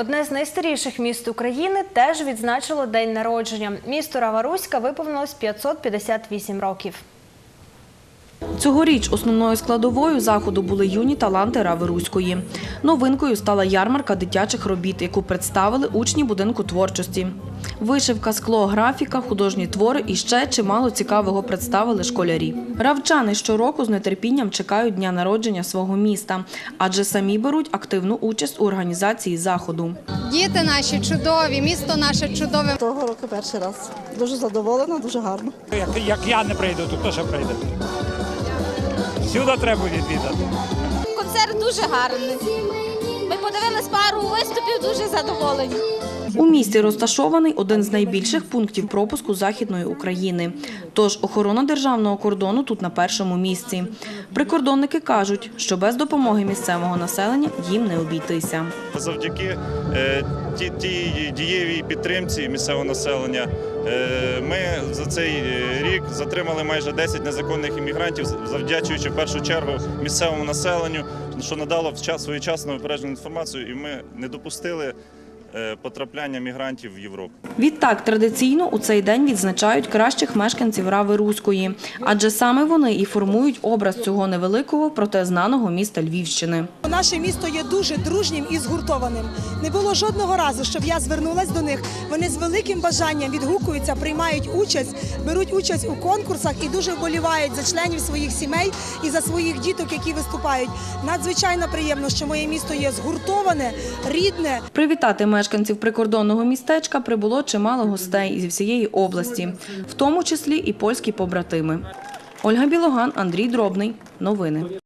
одне з найстаріших міст України, теж відзначило день народження. Місто Раваруська виповнилось 558 років. Цьогоріч основною складовою заходу були юні таланти Рави Руської. Новинкою стала ярмарка дитячих робіт, яку представили учні будинку творчості. Вишивка, скло, графіка, художні твори і ще чимало цікавого представили школярі. Равчани щороку з нетерпінням чекають дня народження свого міста, адже самі беруть активну участь у організації заходу. Діти наші чудові, місто наше чудове. Того року перший раз. Дуже задоволена, дуже гарно. Як, як я не прийду, то хто ще прийде? Сюди треба відвідати. Концерт дуже гарний. Ми подивились пару виступів, дуже задоволені. У місті розташований один з найбільших пунктів пропуску Західної України. Тож охорона державного кордону тут на першому місці. Прикордонники кажуть, що без допомоги місцевого населення їм не обійтися. Завдяки е, ті- тій дієвій підтримці місцевого населення е, ми за цей е, рік затримали майже 10 незаконних іммігрантів, завдячуючи в першу чергу місцевому населенню, що надало своєчасну випереджену інформацію, і ми не допустили е, потрапляння мігрантів в Європу. Відтак, традиційно у цей день відзначають кращих мешканців Рави Руської, адже саме вони і формують образ цього невеликого, проте знаного міста Львівщини. Наше місто є дуже дружнім і згуртованим. Не було жодного разу, щоб я звернулась до них. Вони з великим бажанням відгукуються, приймають участь, беруть участь у конкурсах і дуже вболівають за членів своїх сімей і за своїх діток, які виступають. Надзвичайно приємно, що моє місто є згуртоване, рідне. Привітати мешканців прикордонного містечка прибуло чимало гостей зі всієї області, в тому числі і польські побратими. Ольга Білоган, Андрій Дробний. Новини.